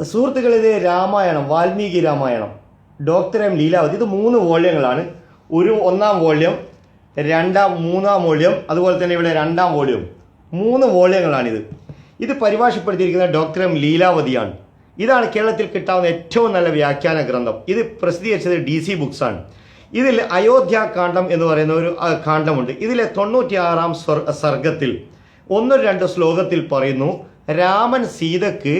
സുഹൃത്തുക്കൾ ഇത് Ramayanam Valmiki Ramayanam doctor M Leelavathi ഇത് മൂന്ന് വോള്യങ്ങളാണ്. ഒരു ഒന്നാം വോള്യം രണ്ടാം മൂന്നാം വോള്യം അതുപോലെ തന്നെ ഇവിടെ രണ്ടാം വോള്യം മൂന്ന് വോള്യങ്ങളാണിത്. ഇത് പരിഭാഷപ്പെടുത്തിയിരിക്കുന്ന ഡോക്ടർ എം ലീലാവതിയാണ്. ഇതാണ് കേരളത്തിൽ കിട്ടാവുന്ന ഏറ്റവും നല്ല വ്യാഖ്യാന ഗ്രന്ഥം. ഇത് പ്രസിദ്ധീകരിച്ചത് ഡി സി ബുക്സാണ്. ഇതിൽ അയോധ്യ കാണ്ഡം എന്ന് പറയുന്ന ഒരു കാണ്ഡമുണ്ട്. ഇതിലെ തൊണ്ണൂറ്റിയാറാം സർഗത്തിൽ ഒന്നോ രണ്ട് ശ്ലോകത്തിൽ പറയുന്നു രാമൻ സീതക്ക്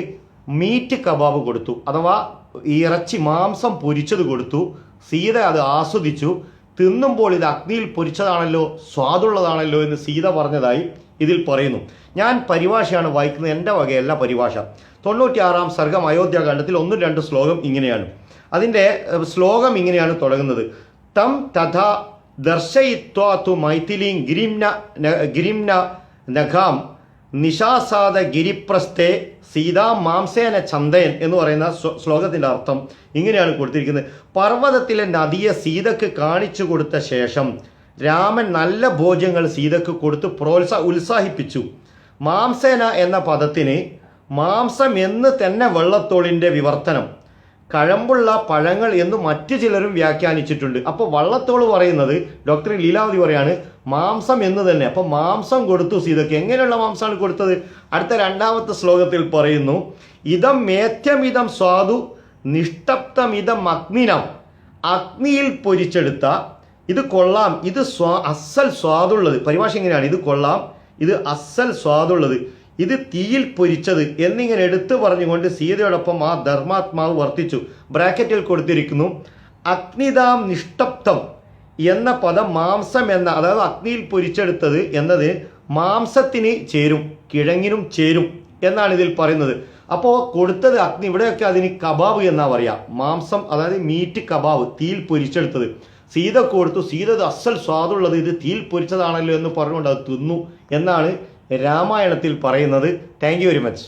മീറ്റ് കബാബ് കൊടുത്തു. അഥവാ ഇറച്ചി മാംസം പൊരിച്ചത് കൊടുത്തു. സീത അത് ആസ്വദിച്ചു. തിന്നുമ്പോൾ ഇത് അഗ്നിയിൽ പൊരിച്ചതാണല്ലോ സ്വാദുള്ളതാണല്ലോ എന്ന് സീത പറഞ്ഞതായി ഇതിൽ പറയുന്നു. ഞാൻ പരിഭാഷയാണ് വായിക്കുന്നത് എന്റെ വകയല്ല പരിഭാഷ. തൊണ്ണൂറ്റിയാറാം സർഗം അയോധ്യാകാന്ഡത്തിൽ ഒന്നും രണ്ട് ശ്ലോകം ഇങ്ങനെയാണ്. അതിന്റെ ശ്ലോകം ഇങ്ങനെയാണ് തുടങ്ങുന്നത്. തം തഥാ ദർശയിത്വാ തു മൈഥിലീം ഗിരിംന ഗിരിംന നഖാം. നിശാസാദ ഗിരിപ്രസ്ഥെ സീതാ മാംസേന ചന്തയൻ എന്ന് പറയുന്ന ശ്ലോകത്തിന്റെ അർത്ഥം ഇങ്ങനെയാണ് കൊടുത്തിരിക്കുന്നത്. പർവതത്തിലെ നദിയെ സീതക്ക് കാണിച്ചു കൊടുത്ത ശേഷം രാമൻ നല്ല ഭോജ്യങ്ങൾ സീതക്ക് കൊടുത്ത് പ്രോത്സാ ഉത്സാഹിപ്പിച്ചു. മാംസേന എന്ന പദത്തിന് മാംസം എന്ന് തന്നെ വെള്ളത്തോളിന്റെ വിവർത്തനം. കഴമ്പുള്ള പഴങ്ങൾ എന്ന് മറ്റു ചിലരും വ്യാഖ്യാനിച്ചിട്ടുണ്ട്. അപ്പോൾ വള്ളത്തോൾ പറയുന്നത് ഡോക്ടർ ലീലാവതി പറയാണ് മാംസം എന്ന് തന്നെ. അപ്പോൾ മാംസം കൊടുത്തു സീതയ്ക്ക് എങ്ങനെയുള്ള മാംസമാണ് കൊടുത്തത്? അടുത്ത രണ്ടാമത്തെ ശ്ലോകത്തിൽ പറയുന്നു ഇതം മേത്യമിതം സ്വാദു നിഷ്ടപ്തമിതം അഗ്നിനം. അഗ്നിയിൽ പൊരിച്ചെടുത്ത ഇത് കൊള്ളാം. ഇത് സ്വാ അസൽ സ്വാദുള്ളത്. പരിഭാഷ എങ്ങനെയാണ്? ഇത് കൊള്ളാം. ഇത് അസൽ സ്വാദുള്ളത്. ഇത് തീയിൽ പൊരിച്ചത് എന്നിങ്ങനെ എടുത്തു പറഞ്ഞുകൊണ്ട് സീതയോടൊപ്പം ആ ധർമാത്മാവ് വർത്തിച്ചു. ബ്രാക്കറ്റിൽ കൊടുത്തിരിക്കുന്നു അഗ്നിതാം നിഷ്ടപ്തം എന്ന പദം മാംസം എന്ന അതായത് അഗ്നിയിൽ പൊരിച്ചെടുത്തത് എന്നത് മാംസത്തിന് ചേരും കിഴങ്ങിനും ചേരും എന്നാണ് ഇതിൽ പറയുന്നത്. അപ്പോൾ കൊടുത്തത് അഗ്നി ഇവിടെയൊക്കെ അതിന് കബാബ് എന്നാ പറയാ. മാംസം അതായത് മീറ്റ് കബാബ് തീയിൽ പൊരിച്ചെടുത്തത്. സീത കൊടുത്തു സീത അസൽ സ്വാദുള്ളത് ഇത് തീയിൽ പൊരിച്ചതാണല്ലോ എന്ന് പറഞ്ഞുകൊണ്ട് അത് തിന്നു എന്നാണ് രാമായണത്തിൽ പറയുന്നത്. Thank very much